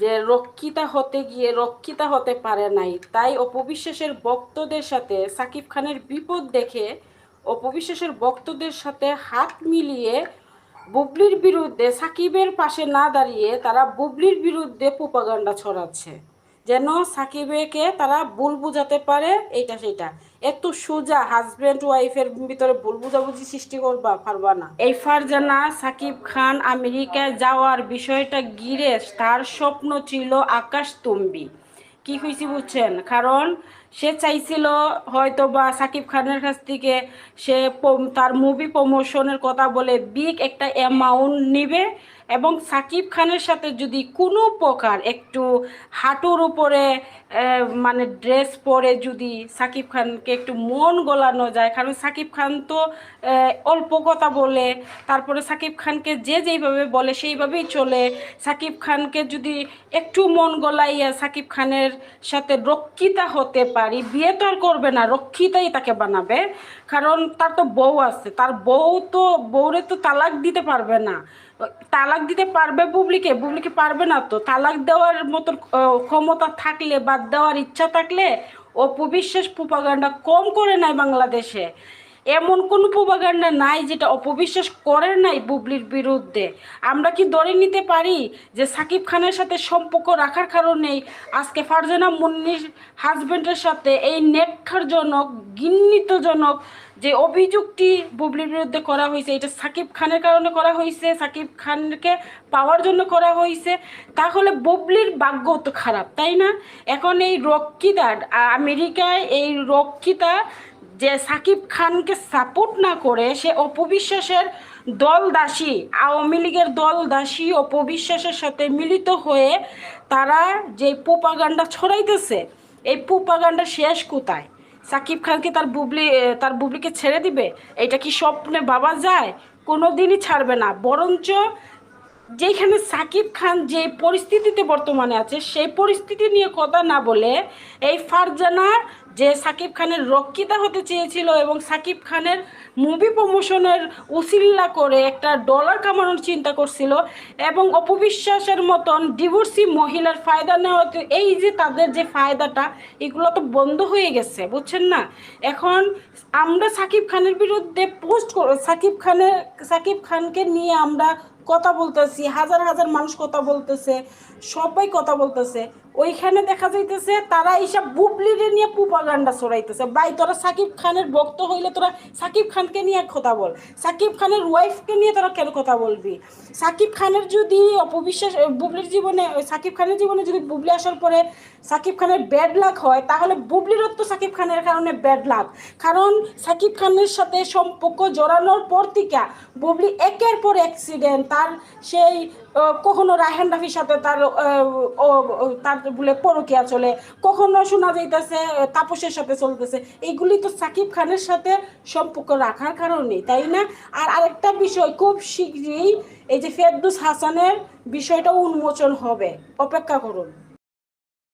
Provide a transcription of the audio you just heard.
যে রক্ষিতা হতে গিয়ে রক্ষিতা হতে পারে নাই, তাই অপবিশ্বাসের ভক্তদের সাথে সাকিব খানের বিপদ দেখে অপবিশ্বাসের ভক্তদের সাথে হাত মিলিয়ে বুবলির বিরুদ্ধে সাকিবের পাশে না দাঁড়িয়ে তারা বুবলির বিরুদ্ধে পোপাগান্ডা ছড়াচ্ছে। যেন সাকিবেকে তারা ভুল বুঝাতে পারে, এইটা সেটা একটু সোজা হাজব্যান্ড ওয়াইফের ভিতরে ভুল বুঝাবুঝি সৃষ্টি করবা, পারবা না। এই ফারজানা, সাকিব খান, আমেরিকায় যাওয়ার বিষয়টা ঘিরে তার স্বপ্ন ছিল আকাশ তুম্বি কি হয়েছে বুঝছেন? কারণ সে চাইছিল হয়তো বা সাকিব খানের কাছ থেকে সে তার মুভি প্রমোশনের কথা বলে বিগ একটা অ্যামাউন্ট নিবে এবং সাকিব খানের সাথে যদি কোনো প্রকার একটু হাঁটুর উপরে মানে ড্রেস পরে যদি সাকিব খানকে একটু মন গলানো যায়, কারণ সাকিব খান তো অল্প কথা বলে, তারপরে সাকিব খানকে যে যেইভাবে বলে সেইভাবেই চলে। সাকিব খানকে যদি একটু মন গলাইয়া সাকিব খানের সাথে রক্ষিতা হতে পারি, বিয়ে তো আর করবে না, রক্ষিতাই তাকে বানাবে। কারণ তার তো বউ আছে, তার বউ তো, বউরে তো তালাক দিতে পারবে না। তালাক দিতে পারবে বুবলিকে বুবলিকে পারবে না তো? তালাক দেওয়ার মতন ক্ষমতা থাকলে বাদ দেওয়ার ইচ্ছা থাকলে অপবিশ্বাস প্রোপাগান্ডা কম করে নেয় বাংলাদেশে। এমন কোনো প্রোপাগান্ডা নাই যেটা অপবিশ্বাস করে নাই বুবলির বিরুদ্ধে। আমরা কি ধরে নিতে পারি যে সাকিব খানের সাথে সম্পর্ক রাখার কারণেই আজকে ফারজানা মুন্নির হাজবেন্ডের সাথে এই নেকখারজনক ঘৃণিতজনক যে অভিযোগটি বুবলির বিরুদ্ধে করা হয়েছে, এটা সাকিব খানের কারণে করা হয়েছে, সাকিব খানকে পাওয়ার জন্য করা হয়েছে, তাহলে বুবলির ভাগ্য তো খারাপ, তাই না? এখন এই রক্ষিতা আমেরিকায় এই রক্ষিতা যে সাকিব খানকে সাপোর্ট না করে সে অপবিশ্বাসের দল দাসী, আওয়ামী লীগের দল দাসী, অপবিশ্বাসের সাথে মিলিত হয়ে তারা যে প্রোপাগান্ডা ছড়াইতেছে, এই পোপাগান্ডা শেষ কোথায়? সাকিব খানকে তার বুবলি তার বুবলিকে ছেড়ে দিবে? এটা কি স্বপ্নে ভাবা যায়? কোনো দিনই ছাড়বে না। বরঞ্চ যেখানে সাকিব খান যে পরিস্থিতিতে বর্তমানে আছে, সেই পরিস্থিতি নিয়ে কথা না বলে এই ফারজানা যে সাকিব খানের রক্ষিতা হতে চেয়েছিল এবং সাকিব খানের মুভি প্রমোশনের উসিল্লা করে একটা ডলার কামানোর চিন্তা করছিল এবং অপবিশ্বাসের মতন ডিভোর্সি মহিলার ফায়দা নেওয়া এই যে তাদের যে ফায়দাটা, এগুলো তো বন্ধ হয়ে গেছে, বুঝছেন না? এখন আমরা সাকিব খানের বিরুদ্ধে পোস্ট সাকিব খানের, সাকিব খানকে নিয়ে আমরা কথা বলতেছি, হাজার হাজার মানুষ কথা বলতেছে সবাই কথা বলতেছে। ওইখানে দেখা যাইতেছে তারা এইসব বুবলিরে নিয়ে প্রোপাগান্ডা ছড়াইতেছে। ভাই, তোরা সাকিব খানের ভক্ত হইলে তোরা সাকিব খানকে নিয়ে কথা বল। সাকিব খানের ওয়াইফকে নিয়ে তোরা কেন কথা বলবি? সাকিব খানের যদি অপবিশ্বাস বুবলির জীবনে সাকিব খানের জীবনে যদি বুবলি আসার পরে সাকিব খানের ব্যাড লাক হয়, তাহলে বুবলিরও তো সাকিব খানের কারণে ব্যাড লাক কারণ সাকিব খানের সাথে সম্পর্ক জড়ানোর পর থেকে বুবলি একের পর অ্যাক্সিডেন্ট তার সেই কখনো রায়হান রাফির সাথে তার তার বলে পরকিয়া চলে। কখনো শোনা যাইতেছে তাপসের সাথে চলতেছে। এইগুলি তো সাকিব খানের সাথে সম্পর্ক রাখার কারণে তাই না? আর আরেকটা বিষয়, খুব শীঘ্রই এই যে ফেরদুস হাসানের বিষয়টা উন্মোচন হবে। অপেক্ষা করুন।